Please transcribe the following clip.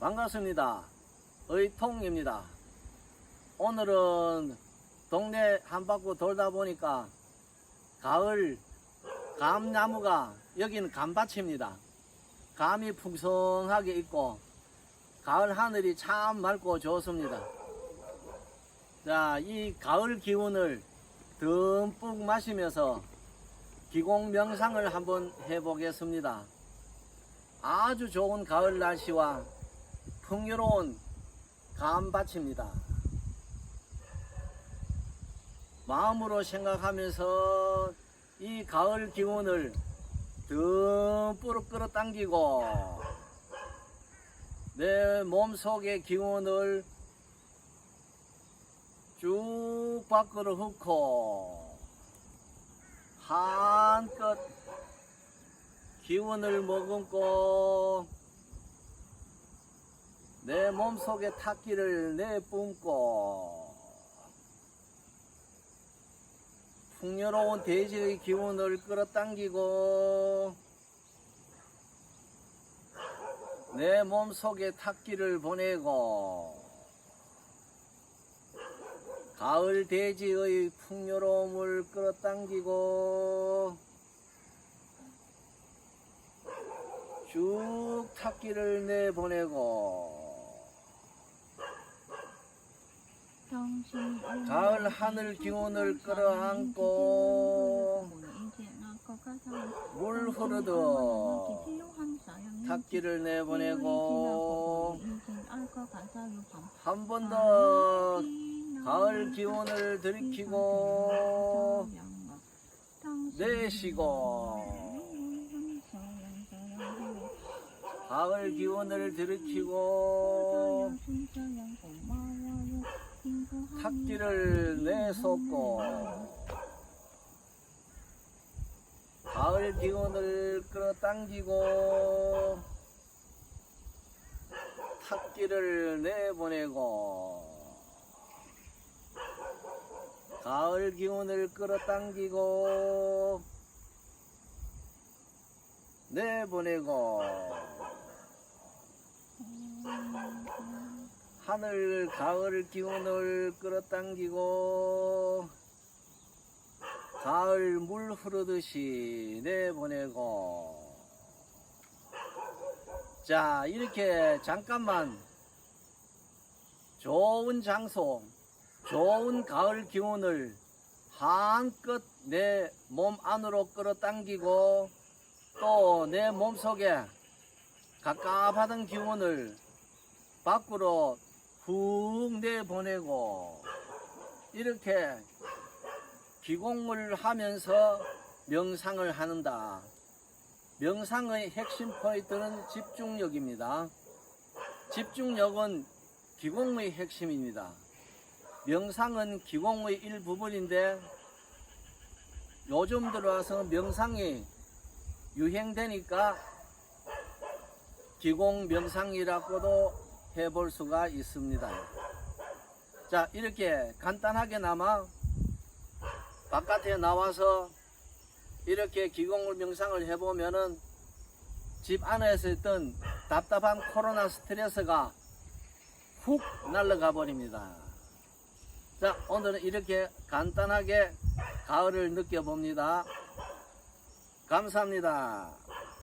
반갑습니다. 의통입니다. 오늘은 동네 한 바퀴 돌다 보니까 가을 감나무가 여기는 감밭입니다. 감이 풍성하게 있고 가을 하늘이 참 맑고 좋습니다. 자, 이 가을 기운을 듬뿍 마시면서 기공 명상을 한번 해보겠습니다. 아주 좋은 가을 날씨와 풍요로운 감밭입니다. 마음으로 생각하면서 이 가을 기운을 듬뿍 끌어당기고 내 몸속의 기운을 쭉 밖으로 흡고 한껏 기운을 머금고 내 몸속의 탁기를 내뿜고 풍요로운 대지의 기운을 끌어당기고 내 몸속에 탁기를 보내고 가을 대지의 풍요로움을 끌어당기고 쭉 탁기를 내보내고 가을 하늘 기운을 끌어안고 물 흐르듯 탁기를 내보내고 한 번 더 가을 기운을 들이키고 내쉬고 가을 기운을 들이키고 탁기를 내쏟고 가을 기운을 끌어당기고 탁기를 내보내고 가을 기운을 끌어당기고 내보내고 하늘 가을 기운을 끌어당기고 가을 물 흐르듯이 내보내고. 자 이렇게 잠깐만 좋은 장소 좋은 가을 기운을 한껏 내 몸 안으로 끌어당기고 또 내 몸속에 갑갑하던 기운을 밖으로 훅 내보내고 이렇게 기공을 하면서 명상을 하는다. 명상의 핵심 포인트는 집중력입니다. 집중력은 기공의 핵심입니다. 명상은 기공의 일부분인데 요즘 들어와서 명상이 유행되니까 기공 명상이라고도 해볼 수가 있습니다. 자, 이렇게 간단하게나마 바깥에 나와서 이렇게 기공 명상을 해보면은 집 안에서 있던 답답한 코로나 스트레스가 훅 날아가 버립니다. 자, 오늘은 이렇게 간단하게 가을을 느껴봅니다. 감사합니다.